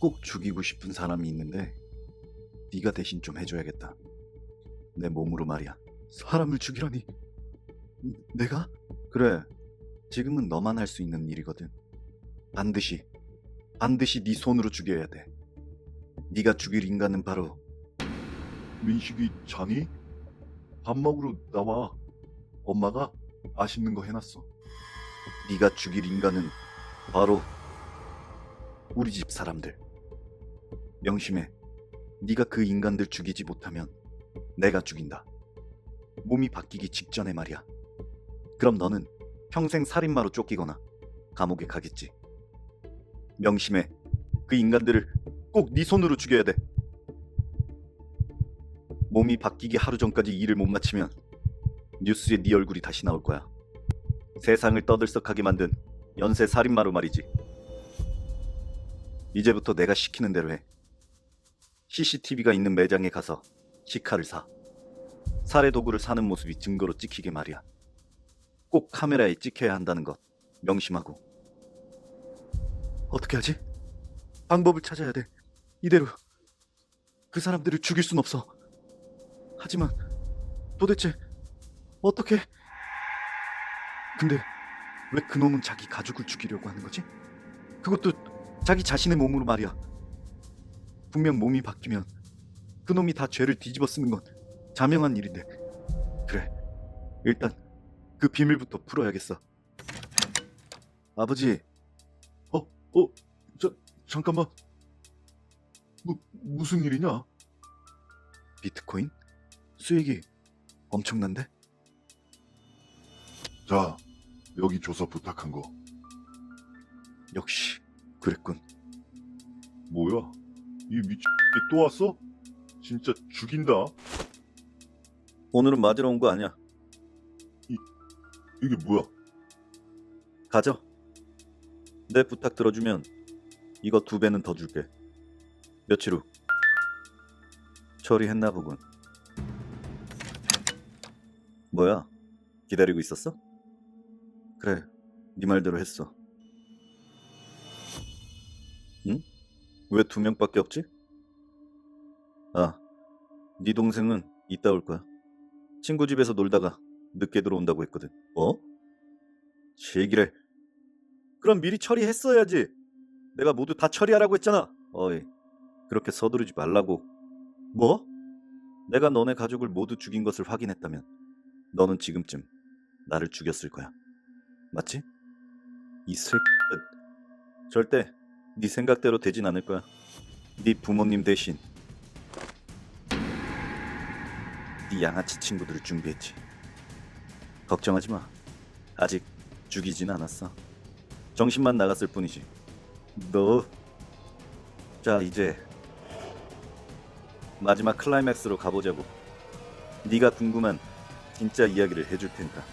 꼭 죽이고 싶은 사람이 있는데 네가 대신 좀 해줘야겠다. 내 몸으로 말이야. 사람을 죽이라니. 내가? 그래. 지금은 너만 할 수 있는 일이거든. 반드시, 반드시 네 손으로 죽여야 돼. 네가 죽일 인간은 바로 민식이 자니? 밥 먹으러 나와. 엄마가 맛있는 거 해놨어. 네가 죽일 인간은 바로 우리 집 사람들. 명심해. 네가 그 인간들 죽이지 못하면 내가 죽인다. 몸이 바뀌기 직전에 말이야. 그럼 너는 평생 살인마로 쫓기거나 감옥에 가겠지. 명심해. 그 인간들을 꼭 네 손으로 죽여야 돼. 몸이 바뀌기 하루 전까지 일을 못 마치면 뉴스에 네 얼굴이 다시 나올 거야. 세상을 떠들썩하게 만든 연쇄 살인마로 말이지. 이제부터 내가 시키는 대로 해. CCTV가 있는 매장에 가서 시카를 사. 살해 도구를 사는 모습이 증거로 찍히게 말이야. 꼭 카메라에 찍혀야 한다는 것 명심하고. 어떻게 하지? 방법을 찾아야 돼. 이대로 그 사람들을 죽일 순 없어. 하지만 도대체 어떻게? 근데 왜 그놈은 자기 가족을 죽이려고 하는 거지? 그것도 자기 자신의 몸으로 말이야. 분명 몸이 바뀌면 그놈이 다 죄를 뒤집어 쓰는 건 자명한 일인데. 그래, 일단 그 비밀부터 풀어야겠어. 아버지, 어, 어, 자, 잠깐만. 무, 무슨 일이냐? 비트코인? 수익이 엄청난데? 자, 여기 조사 부탁한 거. 역시 그랬군. 뭐야? 이 미친 또 왔어? 진짜 죽인다. 오늘은 맞으러 온 거 아니야. 이게 뭐야? 가져. 내 부탁 들어주면 이거 두 배는 더 줄게. 며칠 후. 처리했나 보군. 뭐야? 기다리고 있었어? 그래, 네 말대로 했어. 응? 왜 두 명밖에 없지? 아, 네 동생은 이따 올 거야. 친구 집에서 놀다가 늦게 들어온다고 했거든. 뭐? 제기를. 그럼 미리 처리했어야지. 내가 모두 다 처리하라고 했잖아. 어이, 그렇게 서두르지 말라고. 뭐? 내가 너네 가족을 모두 죽인 것을 확인했다면 너는 지금쯤 나를 죽였을 거야. 맞지? 이 슬... 절대 네 생각대로 되진 않을 거야. 네 부모님 대신 네 양아치 친구들을 준비했지. 걱정하지 마. 아직 죽이진 않았어. 정신만 나갔을 뿐이지. 너. 자, 이제 마지막 클라이맥스로 가보자고. 네가 궁금한 진짜 이야기를 해줄 테니까.